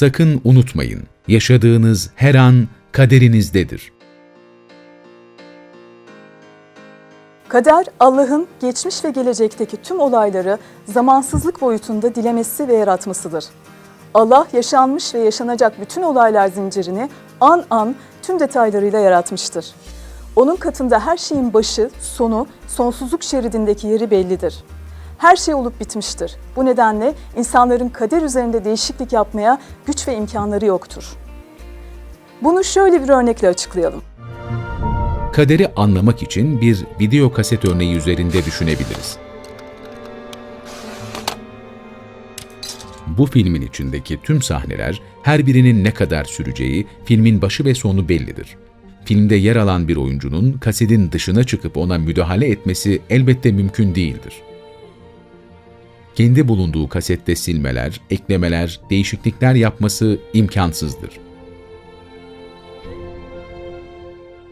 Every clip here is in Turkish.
Sakın unutmayın, yaşadığınız her an kaderinizdedir. Kader, Allah'ın geçmiş ve gelecekteki tüm olayları zamansızlık boyutunda dilemesi ve yaratmasıdır. Allah yaşanmış ve yaşanacak bütün olaylar zincirini an an tüm detaylarıyla yaratmıştır. Onun katında her şeyin başı, sonu, sonsuzluk şeridindeki yeri bellidir. Her şey olup bitmiştir. Bu nedenle insanların kader üzerinde değişiklik yapmaya güç ve imkanları yoktur. Bunu şöyle bir örnekle açıklayalım. Kaderi anlamak için bir video kaset örneği üzerinde düşünebiliriz. Bu filmin içindeki tüm sahneler, her birinin ne kadar süreceği, filmin başı ve sonu bellidir. Filmde yer alan bir oyuncunun kasetin dışına çıkıp ona müdahale etmesi elbette mümkün değildir. Kendi bulunduğu kasette silmeler, eklemeler, değişiklikler yapması imkansızdır.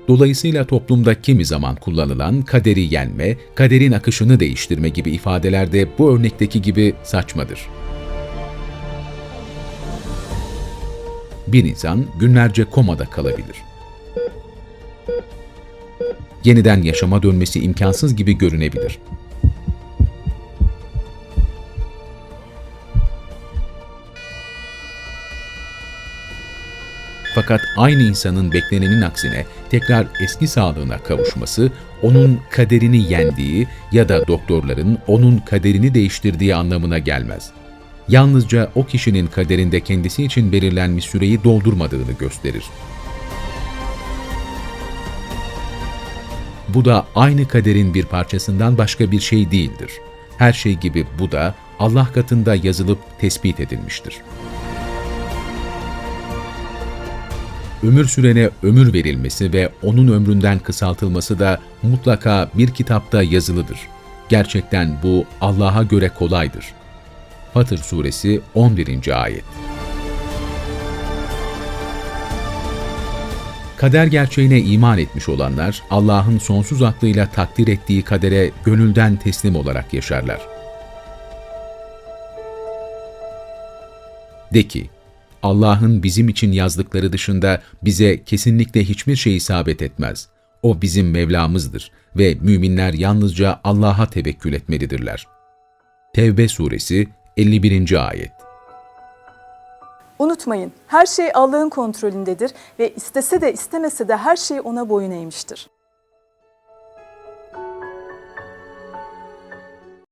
Dolayısıyla toplumda kimi zaman kullanılan kaderi yenme, kaderin akışını değiştirme gibi ifadeler de bu örnekteki gibi saçmadır. Bir insan günlerce komada kalabilir. Yeniden yaşama dönmesi imkansız gibi görünebilir. Fakat aynı insanın beklenenin aksine tekrar eski sağlığına kavuşması, onun kaderini yendiği ya da doktorların onun kaderini değiştirdiği anlamına gelmez. Yalnızca o kişinin kaderinde kendisi için belirlenmiş süreyi doldurmadığını gösterir. Bu da aynı kaderin bir parçasından başka bir şey değildir. Her şey gibi bu da Allah katında yazılıp tespit edilmiştir. Ömür sürene ömür verilmesi ve onun ömründen kısaltılması da mutlaka bir kitapta yazılıdır. Gerçekten bu Allah'a göre kolaydır. Fatır Suresi 11. Ayet Kader gerçeğine iman etmiş olanlar, Allah'ın sonsuz aklıyla takdir ettiği kadere gönülden teslim olarak yaşarlar. De ki, Allah'ın bizim için yazdıkları dışında bize kesinlikle hiçbir şey isabet etmez. O bizim Mevlamızdır ve müminler yalnızca Allah'a tevekkül etmelidirler. Tevbe suresi 51. ayet Unutmayın, her şey Allah'ın kontrolündedir ve istese de istemese de her şey ona boyun eğmiştir.